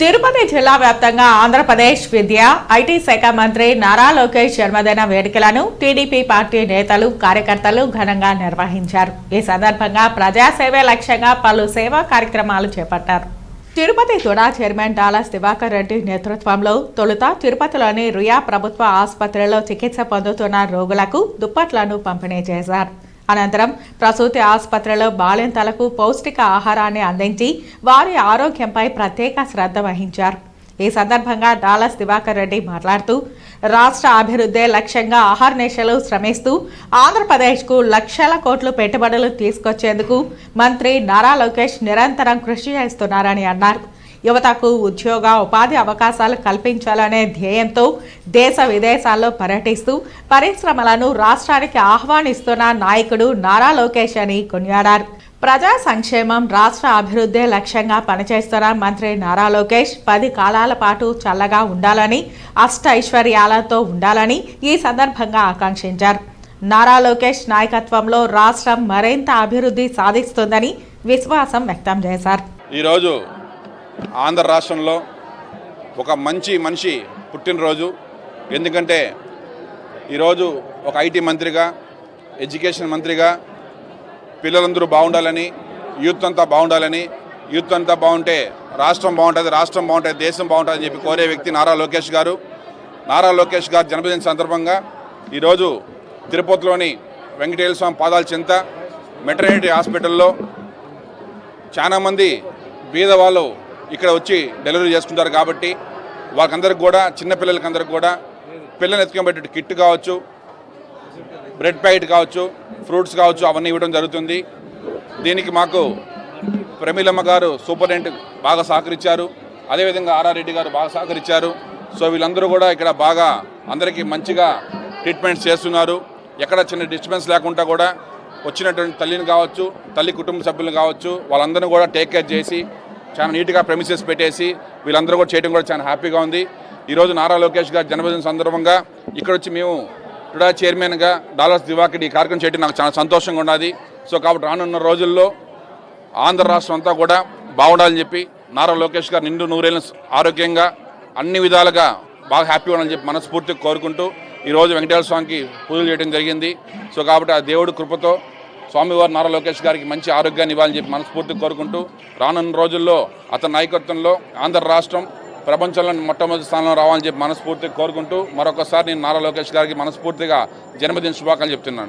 తిరుపతి జిల్లా వ్యాప్తంగా ఆంధ్రప్రదేశ్ విద్య ఐటీ శాఖ మంత్రి నారా లోకేష్ జన్మదిన వేడుకలను టీడీపీ పార్టీ నేతలు కార్యకర్తలు ఘనంగా నిర్వహించారు. ఈ సందర్భంగా ప్రజాసేవే లక్ష్యంగా పలు సేవా కార్యక్రమాలు చేపట్టారు. తిరుపతి తుడా చైర్మన్ డాలస్ దివాకర్ రెడ్డి నేతృత్వంలో తొలుత తిరుపతిలోని రుయా ప్రభుత్వ ఆసుపత్రిలో చికిత్స పొందుతున్న రోగులకు దుప్పట్లను పంపిణీ చేశారు. అనంతరం ప్రసూతి ఆసుపత్రిలో బాలింతలకు పౌష్టిక ఆహారాన్ని అందించి వారి ఆరోగ్యంపై ప్రత్యేక శ్రద్ధ వహించారు. ఈ సందర్భంగా డాలస్ దివాకర్ రెడ్డి మాట్లాడుతూ రాష్ట్ర అభివృద్ధే లక్ష్యంగా ఆహార్నిశలు శ్రమిస్తూ ఆంధ్రప్రదేశ్కు లక్షల కోట్లు పెట్టుబడులు తీసుకొచ్చేందుకు మంత్రి నారా లోకేష్ నిరంతరం కృషి చేస్తున్నారని అన్నారు. యువతకు ఉద్యోగ ఉపాధి అవకాశాలు కల్పించాలనే ధ్యేయంతో దేశ విదేశాల్లో పర్యటిస్తూ పరిశ్రమలను రాష్ట్రానికి ఆహ్వానిస్తున్న నాయకుడు నారా లోకేష్ అని కొనియాడారు. ప్రజా సంక్షేమం రాష్ట్ర అభివృద్ధే లక్ష్యంగా పనిచేస్తున్న మంత్రి నారా లోకేష్ పది కాలాల పాటు చల్లగా ఉండాలని అష్ట ఐశ్వర్యాలతో ఉండాలని ఈ సందర్భంగా ఆకాంక్షించారు. నారా లోకేష్ నాయకత్వంలో రాష్ట్రం మరింత అభివృద్ధి సాధిస్తుందని విశ్వాసం వ్యక్తం చేశారు. ఈరోజు ఆంధ్ర రాష్ట్రంలో ఒక మంచి మనిషి పుట్టినరోజు. ఎందుకంటే ఈరోజు ఒక ఐటీ మంత్రిగా ఎడ్యుకేషన్ మంత్రిగా పిల్లలందరూ బాగుండాలని యూత్ అంతా బాగుండాలని యూత్ అంతా బాగుంటే రాష్ట్రం బాగుంటుంది రాష్ట్రం బాగుంటుంది దేశం బాగుంటుందని చెప్పి కోరే వ్యక్తి నారా లోకేష్ గారు. నారా లోకేష్ గారు జన్మదిన సందర్భంగా ఈరోజు తిరుపతిలోని వెంకటేశ్వర స్వామి పాదాల చింత మెటర్నిటీ హాస్పిటల్లో చాలామంది బీదవాళ్ళు ఇక్కడ వచ్చి డెలివరీ చేసుకుంటారు కాబట్టి వాళ్ళకందరికి కూడా చిన్నపిల్లలకి అందరికి కూడా పిల్లలు ఎత్తుకోబెట్టే కిట్ కావచ్చు బ్రెడ్ ప్యాకెట్ కావచ్చు ఫ్రూట్స్ కావచ్చు అవన్నీ ఇవ్వడం జరుగుతుంది. దీనికి మాకు ప్రమీలమ్మ గారు సూపరింటెండెంట్ బాగా సహకరించారు. అదేవిధంగా ఆర్ఆర్ రెడ్డి గారు బాగా సహకరించారు. సో వీళ్ళందరూ కూడా ఇక్కడ బాగా అందరికీ మంచిగా ట్రీట్మెంట్స్ చేస్తున్నారు. ఎక్కడ చిన్న డిస్టర్బెన్స్ లేకుండా కూడా వచ్చినటువంటి తల్లిని కావచ్చు తల్లి కుటుంబ సభ్యులను కావచ్చు వాళ్ళందరినీ కూడా టేక్ కేర్ చేసి చాలా నీట్గా ప్రెమిసెస్ పెట్టేసి వీళ్ళందరూ కూడా చేయడం కూడా చాలా హ్యాపీగా ఉంది. ఈరోజు నారా లోకేష్ గారి జన్మదిన సందర్భంగా ఇక్కడ వచ్చి మేము టుడా చైర్మన్గా డాలర్స్ దివాకర్ ఈ కార్యక్రమం చేయడం నాకు చాలా సంతోషంగా ఉన్నది. సో కాబట్టి రానున్న రోజుల్లో ఆంధ్ర రాష్ట్రం అంతా కూడా బాగుండాలని చెప్పి నారా లోకేష్ గారు నిండు నూరేళ్ళ ఆరోగ్యంగా అన్ని విధాలుగా బాగా హ్యాపీగా ఉండాలని చెప్పి మనస్ఫూర్తిగా కోరుకుంటూ ఈరోజు వెంకటేశ్వర స్వామికి పూజలు చేయడం జరిగింది. సో కాబట్టి ఆ దేవుడి కృపతో స్వామివారి నారా లోకేష్ గారికి మంచి ఆరోగ్యాన్ని ఇవ్వాలని చెప్పి మనస్ఫూర్తిగా కోరుకుంటూ రానున్న రోజుల్లో అతని నాయకత్వంలో ఆంధ్ర రాష్ట్రం ప్రపంచంలో మొట్టమొదటి స్థానంలో రావాలని చెప్పి మనస్ఫూర్తిగా కోరుకుంటూ మరొకసారి నేను నారా లోకేష్ గారికి మనస్ఫూర్తిగా జన్మదిన శుభాకాంక్షలు చెప్తున్నాను.